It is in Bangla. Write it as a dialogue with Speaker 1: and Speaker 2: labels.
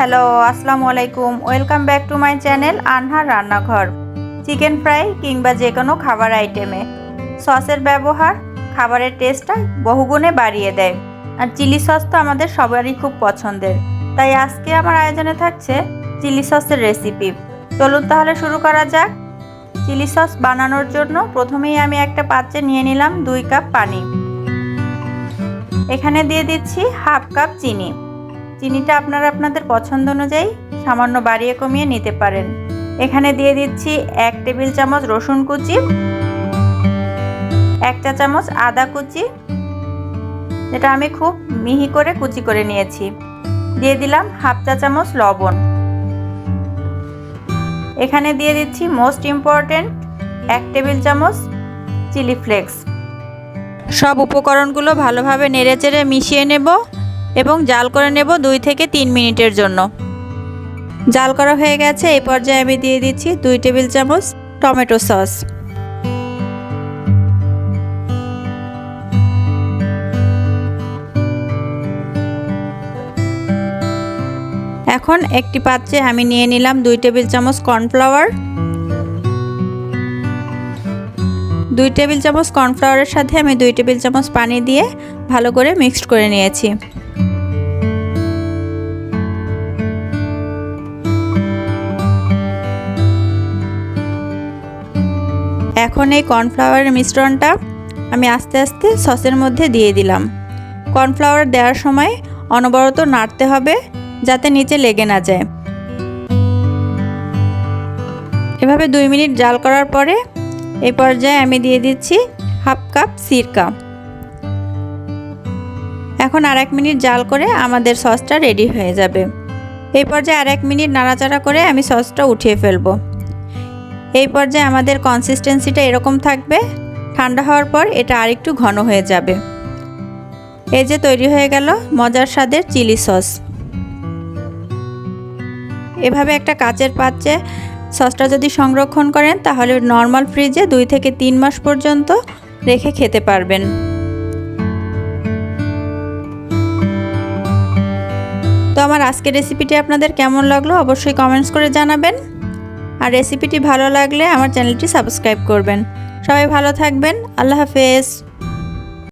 Speaker 1: হ্যালো, আসসালামু আলাইকুম। Welcome back to my channel Anhar Rannaghar. Chicken fry কিংবা যে কোনো খাবার আইটেমে সসের ব্যবহার, খাবারের টেস্টটা বহুগুণে বাড়িয়ে দেয়। আর চিলি সস তো আমাদের সবারই খুব পছন্দের। তাই আজকে আমার আয়োজনে থাকছে চিলি সসের রেসিপি চলুন তাহলে শুরু করা যাক। চিলি সস বানানোর জন্য প্রথমেই আমি একটা পাত্রে নিয়ে নিলাম দুই কাপ পানি। এখানে দিয়ে দিচ্ছি হাফ কাপ চিনি। চিনিটা আপনারা আপনাদের পছন্দ অনুযায়ী সামান্য বাড়িয়ে কমিয়ে নিতে পারেন। এখানে দিয়ে দিচ্ছি এক টেবিল চামচ রসুন কুচি এক চা চামচ আদা কুচি, যেটা আমি খুব মিহি করে কুচি করে নিয়েছি। দিয়ে দিলাম হাফ চা চামচ লবণ। এখানে দিয়ে দিচ্ছি মোস্ট ইম্পর্ট্যান্ট এক টেবিল চামচ চিলি ফ্লেক্স। সব উপকরণগুলো ভালোভাবে নেড়েচেড়ে মিশিয়ে নেব। এবং জাল করে নেব দুই থেকে তিন মিনিটের জন্য। জাল করা হয়ে গেছে, এই পর্যায়ে আমি দিয়ে দিচ্ছি দুই টেবিল চামচ টমেটো সস। এখন একটি পাত্রে আমি নিয়ে নিলাম দুই টেবিল চামচ কর্নফ্লাওয়ার। দুই টেবিল চামচ কর্নফ্লাওয়ারের সাথে আমি দুই টেবিল চামচ পানি দিয়ে ভালো করে মিক্সড করে নিয়েছি। এখন এই কর্নফ্লাওয়ারের মিশ্রণটা আমি আস্তে আস্তে সসের মধ্যে দিয়ে দিলাম। কর্নফ্লাওয়ার দেওয়ার সময় অনবরত নাড়তে হবে যাতে নিচে লেগে না যায়। এভাবে দুই মিনিট জাল করার পরে এই পর্যায়ে আমি দিয়ে দিচ্ছি হাফ কাপ সিরকা। এখন আর এক মিনিট জাল করে আমাদের সসটা রেডি হয়ে যাবে। এই পর্যায়ে আর এক মিনিট নাড়াচাড়া করে আমি সসটা উঠিয়ে ফেলব। এই পর্যায়ে আমাদের কনসিস্টেন্সিটা এরকম থাকবে। ঠান্ডা হওয়ার পর এটা আরেকটু ঘন হয়ে যাবে। এই যে তৈরি হয়ে গেল মজার স্বাদের চিলি সস। এভাবে একটা কাচের পাত্রে সসটা যদি সংরক্ষণ করেন, তাহলে নর্মাল ফ্রিজে দুই থেকে তিন মাস পর্যন্ত রেখে খেতে পারবেন। তো আমার আজকের রেসিপিটি আপনাদের কেমন লাগল অবশ্যই কমেন্টস করে জানাবেন। আর রেসিপিটি ভালো লাগলে আমার চ্যানেলটি সাবস্ক্রাইব করবেন। সবাই ভালো থাকবেন। আল্লাহ হাফেজ।